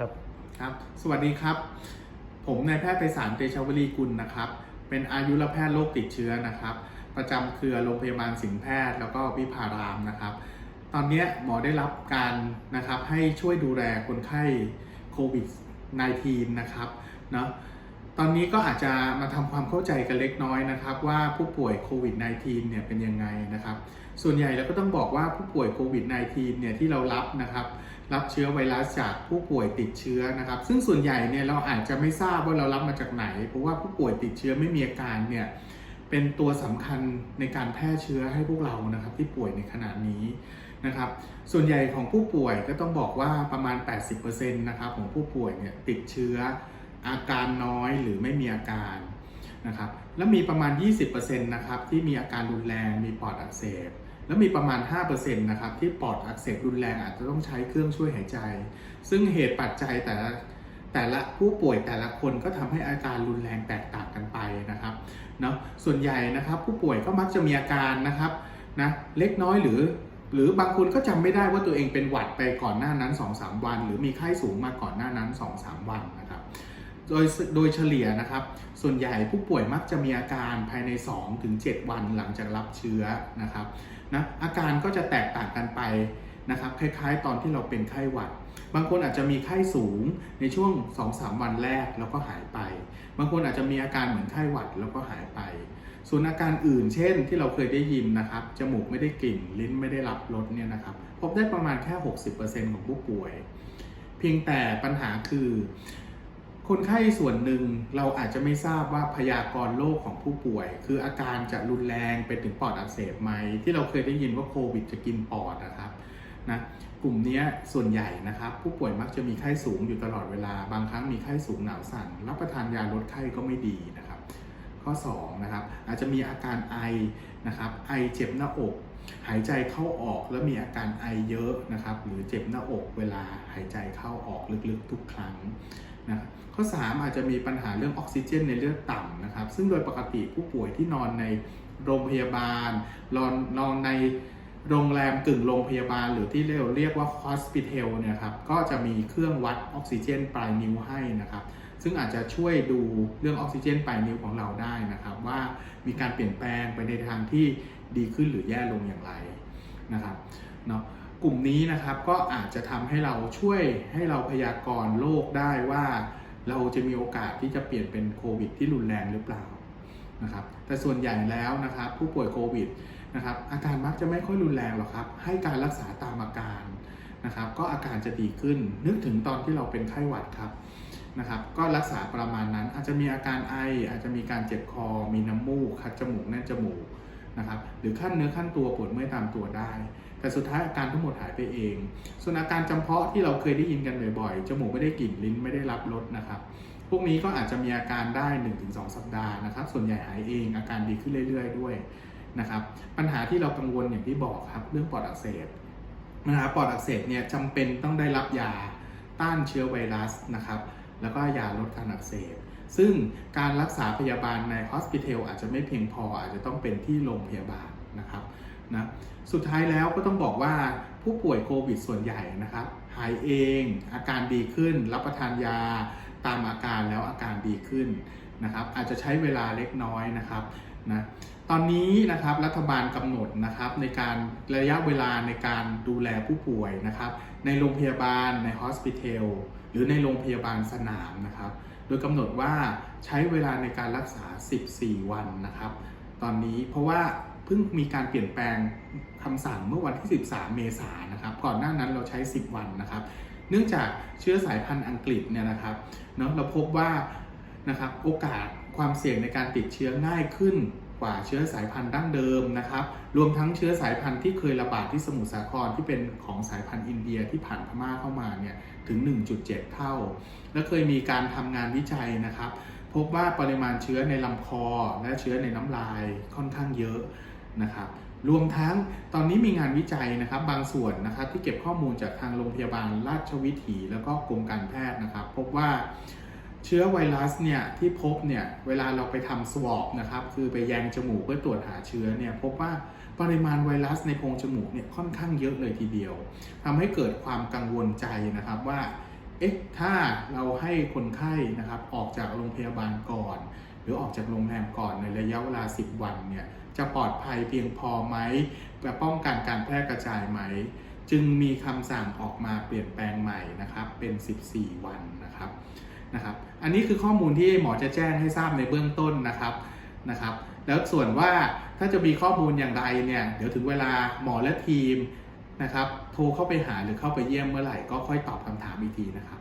ครับครับ สวัสดีครับ ผมนายแพทย์ไพศาลเตชวลีกุลนะครับ เป็นอายุรแพทย์โรคติดเชื้อนะครับ ประจำเครือโรงพยาบาลสิงห์แพทย์แล้วก็วิภารามนะครับ ตอนนี้หมอได้รับการนะครับให้ช่วยดูแลคนไข้โควิด -19 นะครับเนาะตอนนี้ก็อาจจะมาทำความเข้าใจกันเล็กน้อยนะครับ ว่าผู้ป่วยโควิด -19 เนี่ยเป็นยังไงนะครับ ส่วนใหญ่เราก็ต้องบอกว่าผู้ป่วยโควิด -19 เนี่ยที่เรารับนะครับ รับเชื้อไวรัสจากผู้ป่วยติดเชื้อนะครับ ซึ่งส่วนใหญ่เนี่ยเราอาจจะไม่ทราบว่าเรารับมาจากไหน เพราะว่าผู้ป่วยติดเชื้อไม่มีอาการเนี่ยเป็นตัวสำคัญในการแพร่เชื้อให้พวกเรานะครับ ที่ป่วยในขณะนี้นะครับ ส่วนใหญ่ของผู้ป่วยก็ต้องบอกว่าประมาณ 80%นะครับของผู้ป่วยเนี่ยติดเชื้ออาการน้อยหรือไม่มีอาการนะครับ แล้วมีประมาณ 20%นะครับที่มีอาการรุนแรงมีปอดอักเสบ แล้วมีประมาณ 5%นะครับที่ปอดอักเสบรุนแรงอาจจะต้องใช้เครื่องช่วยหายใจ ซึ่งเหตุปัจจัยแต่ละแต่ละผู้ป่วยแต่ละคนก็ทำให้อาการรุนแรงแตกต่างกันไปนะครับเนาะส่วนใหญ่นะครับผู้ป่วยก็มักจะมีอาการนะครับนะเล็กน้อยหรือ หรือบางคนก็จำไม่ได้ว่าตัวเองเป็นหวัดไปก่อนหน้านั้น 2-3 วัน หรือมีไข้สูงมาก่อนหน้านั้น 2-3 วันนะครับ โดยโดยเฉลี่ยนะครับ ส่วนใหญ่ผู้ป่วยมักจะมีอาการภายใน 2-7 วันหลังจากรับเชื้อนะครับนะอาการก็จะแตกต่างกันไปนะครับคล้ายๆ ตอนที่เราเป็นไข้หวัด บางคนอาจจะมีไข้สูงในช่วง 2-3 วันแรกแล้วก็หายไป บางคนอาจจะมีอาการเหมือนไข้หวัดแล้วก็หายไป ส่วนอาการอื่น เช่นที่เราเคยได้ยินนะครับจมูกไม่ได้กลิ่นลิ้นไม่ได้รับรสเนี่ยนะครับพบได้ประมาณแค่ 60%ของผู้ป่วย เพียงแต่ปัญหาคือ คนไข้ส่วนหนึ่งเราอาจจะไม่ทราบว่าพยากรณ์โรคของผู้ป่วย คืออาการจะรุนแรงไปถึงปอดอักเสบไหม ที่เราเคยได้ยินว่าโควิดจะกินปอดนะครับนะกลุ่มนี้ส่วนใหญ่นะครับ ผู้ป่วยมักจะมีไข้สูงอยู่ตลอดเวลา บางครั้งมีไข้สูงหนาวสั่นรับประทานยาลดไข้ก็ไม่ดีนะครับ ข้อ2นะครับอาจจะมีอาการไอนะครับไอเจ็บหน้าอก หายใจเข้าออกแล้วมีอาการไอเยอะนะครับหรือเจ็บหน้าอกเวลาหายใจเข้าออกลึกๆทุกครั้งนะข้อ 3 อาจจะมีปัญหาเรื่องออกซิเจนในเลือดต่ำนะครับ ซึ่งโดยปกติผู้ป่วยที่นอนในโรงพยาบาลนอนนอนในโรงแรมกึ่งโรงพยาบาลหรือที่เรียกเรียกว่า hospital เนี่ยครับก็จะมีเครื่องวัดออกซิเจนปลายนิ้วให้นะครับ ซึ่งอาจจะช่วยดูเรื่องออกซิเจนปลายนิ้วของเราได้นะครับ ว่ามีการเปลี่ยนแปลงไปในทางที่ดีขึ้นหรือแย่ลงอย่างไรนะครับเนาะกลุ่มนี้นะครับก็อาจจะทำให้เราช่วยให้เราพยากรณ์โรคได้ว่า เราจะมีโอกาสที่จะเปลี่ยนเป็นโควิดที่รุนแรงหรือเปล่านะครับแต่ส่วนใหญ่แล้วนะครับผู้ป่วยโควิดนะครับอาการมักจะไม่ค่อยรุนแรงหรอกครับ ให้การรักษาตามอาการนะครับ ก็อาการจะดีขึ้นนึกถึงตอนที่เราเป็นไข้หวัดครับ นะครับก็รักษาประมาณนั้นอาจจะมีอาการไออาจจะมีการเจ็บคอ มีน้ำมูกคัดจมูกแน่นจมูกนะครับหรือขั้นเนื้อขั้นตัวปวดเมื่อยตามตัวได้ แต่สุดท้ายอาการทั้งหมดหายไปเอง ส่วนอาการจำเพาะที่เราเคยได้ยินกันบ่อยๆจมูกไม่ได้กลิ่นลิ้นไม่ได้รับรสนะครับพวกนี้ก็อาจจะมีอาการได้ 1-2 สัปดาห์นะครับ ส่วนใหญ่หายเองอาการดีขึ้นเรื่อย ๆ ด้วยนะครับปัญหาที่เรากังวลอย่างที่บอกครับเรื่องปอดอักเสบนะครับปอดอักเสบเนี่ยจำเป็นต้องได้รับยาต้านเชื้อไวรัสนะครับ แล้วก็ยาลดการอักเสบ ซึ่งการรักษาพยาบาลในฮอสพิทอลอาจจะไม่เพียงพออาจจะต้องเป็นที่โรงพยาบาลนะครับนะสุดท้ายแล้วก็ต้องบอกว่าผู้ป่วยโควิดส่วนใหญ่นะครับ หายเองอาการดีขึ้นรับประทานยา ตามอาการแล้วอาการดีขึ้นนะครับ อาจจะใช้เวลาเล็กน้อยนะครับนะตอนนี้นะครับรัฐบาลกำหนดนะครับในการระยะเวลาในการดูแลผู้ป่วยนะครับ ในโรงพยาบาลในฮอสพิทอลหรือในโรงพยาบาลสนามนะครับ โดยกำหนดว่าใช้เวลาในการรักษา 14 วันนะครับ ตอนนี้เพราะว่าเพิ่งมีการเปลี่ยนแปลงคำสั่งเมื่อวันที่ 13 เมษายนนะครับ ก่อนหน้านั้นเราใช้ 10 วันนะครับ เนื่องจากเชื้อสายพันธุ์อังกฤษเนี่ยนะครับเนาะเราพบว่านะครับโอกาสความเสี่ยงในการติดเชื้อง่ายขึ้นกว่าเชื้อสายพันธุ์ดั้งเดิมนะครับ รวมทั้งเชื้อสายพันธุ์ที่เคยระบาดที่สมุทรสาครที่เป็นของสายพันธุ์อินเดียที่ผ่านพม่าเข้ามาเนี่ยถึง 1.7 เท่า และเคยมีการทำงานวิจัยนะครับ พบว่าปริมาณเชื้อในลำคอและเชื้อในน้ำลายค่อนข้างเยอะนะครับ รวมทั้งตอนนี้มีงานวิจัยนะครับบางส่วนนะครับที่เก็บข้อมูลจากทางโรงพยาบาลราชวิถี แล้วก็กรมการแพทย์นะครับ พบว่าเชื้อไวรัสเนี่ยที่พบเนี่ยเวลาเราไปทำสวอปนะครับคือไปแยงจมูกเพื่อตรวจหาเชื้อเนี่ยพบว่าปริมาณไวรัสในโพรงจมูกเนี่ยค่อนข้างเยอะเลยทีเดียวทำให้เกิดความกังวลใจนะครับว่าเอ๊ะถ้าเราให้คนไข้นะครับออกจากโรงพยาบาลก่อน หรือออกจากโรงแรมก่อนในระยะเวลา 10 วันเนี่ย จะปลอดภัยเพียงพอไหมจะป้องกันการแพร่กระจายไหม จึงมีคำสั่งออกมาเปลี่ยนแปลงใหม่นะครับ เป็น 14 วันนะครับนะครับ อันนี้คือข้อมูลที่หมอจะแจ้งให้ทราบในเบื้องต้นนะครับนะครับ แล้วส่วนว่าถ้าจะมีข้อมูลอย่างไรเนี่ยเดี๋ยวถึงเวลาหมอและทีมนะครับ โทรเข้าไปหาหรือเข้าไปเยี่ยมเมื่อไหร่ก็ค่อยตอบคำถามอีกทีนะครับ